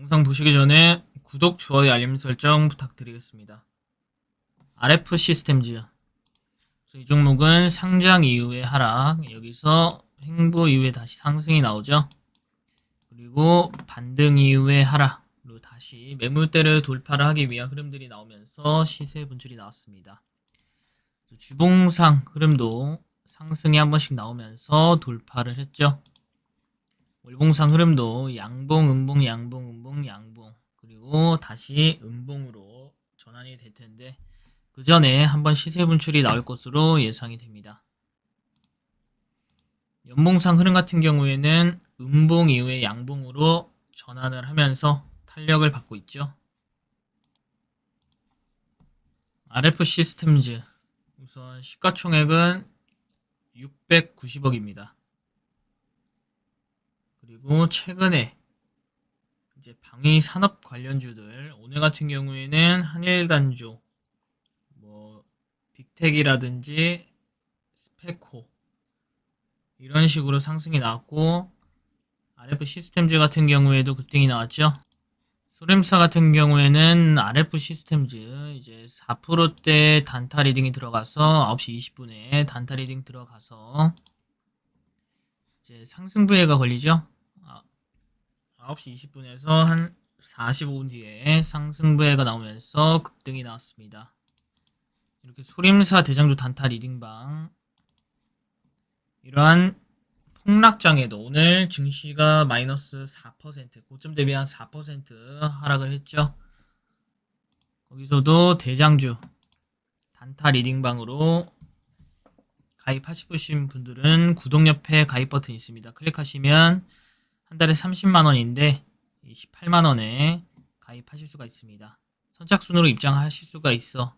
영상 보시기 전에 구독, 좋아요, 알림 설정 부탁드리겠습니다. RF 시스템즈. 이 종목은 상장 이후의 하락, 여기서 횡보 이후에 다시 상승이 나오죠. 그리고 반등 이후의 하락, 그리고 다시 매물대를 돌파를 하기 위한 흐름들이 나오면서 시세 분출이 나왔습니다. 주봉상 흐름도 상승이 한 번씩 나오면서 돌파를 했죠. 월봉상 흐름도 양봉, 음봉, 양봉 다시 음봉으로 전환이 될 텐데 그 전에 한번 시세 분출이 나올 것으로 예상이 됩니다. 연봉상 흐름 같은 경우에는 음봉 이후에 양봉으로 전환을 하면서 탄력을 받고 있죠. RF 시스템즈 우선 시가총액은 690억입니다. 그리고 최근에 이제 방위 산업 관련주들 오늘 같은 경우에는 한일단조 뭐 빅텍이라든지 스페코 이런 식으로 상승이 나왔고 RF 시스템즈 같은 경우에도 급등이 나왔죠. 소림사 같은 경우에는 RF 시스템즈 이제 4%대 단타 리딩이 들어가서 9시 20분에 단타 리딩 들어가서 이제 상승 부해가 걸리죠. 아, 9시 20분에서 한 45분 뒤에 상승 부해가 나오면서 급등이 나왔습니다. 이렇게 소림사 대장주 단타 리딩방 이러한 폭락장에도 오늘 증시가 마이너스 4% 고점 대비 한 4% 하락을 했죠. 거기서도 대장주 단타 리딩방으로 가입하시신 분들은 구독 옆에 가입 버튼 있습니다. 클릭하시면 한 달에 30만 원인데 28만 원에 가입하실 수가 있습니다. 선착순으로 입장하실 수가 있어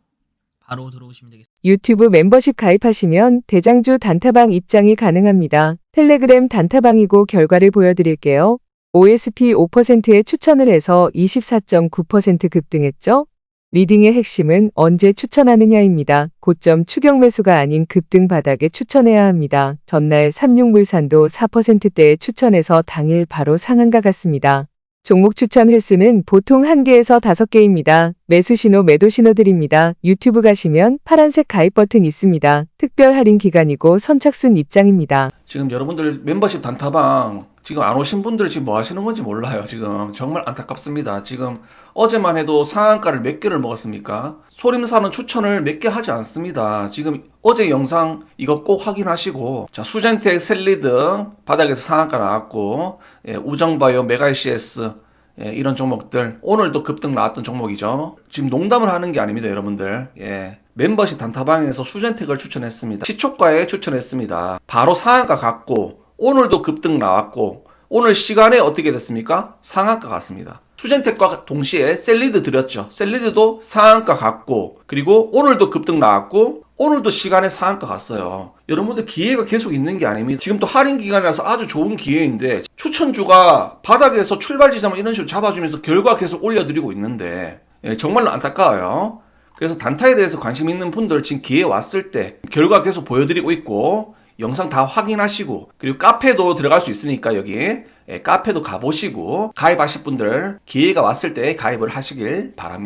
바로 들어오시면 되겠습니다. 유튜브 멤버십 가입하시면 대장주 단타방 입장이 가능합니다. 텔레그램 단타방이고 결과를 보여드릴게요. OSP 5%에 추천을 해서 24.9% 급등했죠? 리딩의 핵심은 언제 추천하느냐입니다. 고점 추격 매수가 아닌 급등 바닥에 추천해야 합니다. 전날 삼육물산도 4%대에 추천해서 당일 바로 상한가 같습니다. 종목 추천 횟수는 보통 1개에서 5개입니다. 매수 신호, 매도 신호 드립니다. 유튜브 가시면 파란색 가입 버튼 있습니다. 특별 할인 기간이고 선착순 입장입니다. 지금 여러분들 멤버십 단타방 지금 안 오신 분들 지금 뭐 하시는 건지 몰라요. 지금 정말 안타깝습니다. 지금 어제만 해도 상한가를 몇 개를 먹었습니까? 소림사는 추천을 몇 개 하지 않습니다. 지금 어제 영상 이거 꼭 확인하시고 자 수젠텍 셀리드 바닥에서 상한가 나왔고 예, 우정바이오 메가이시에스 예, 이런 종목들 오늘도 급등 나왔던 종목이죠. 지금 농담을 하는 게 아닙니다, 여러분들. 예. 멤버십 단타방에서 수젠텍을 추천했습니다. 시초가에 추천했습니다. 바로 상한가 갔고 오늘도 급등 나왔고 오늘 시간에 어떻게 됐습니까? 상한가 갔습니다. 수젠텍과 동시에 셀리드 드렸죠. 셀리드도 상한가 갔고 그리고 오늘도 급등 나왔고 오늘도 시간에 상한가 갔어요. 여러분들 기회가 계속 있는 게 아닙니다. 지금 또 할인 기간이라서 아주 좋은 기회인데 추천주가 바닥에서 출발 지점을 이런 식으로 잡아주면서 결과 계속 올려드리고 있는데 예, 정말로 안타까워요. 그래서 단타에 대해서 관심 있는 분들 지금 기회 왔을 때 결과 계속 보여드리고 있고 영상 다 확인하시고 그리고 카페도 들어갈 수 있으니까 여기 예, 카페도 가보시고 가입하실 분들 기회가 왔을 때 가입을 하시길 바랍니다.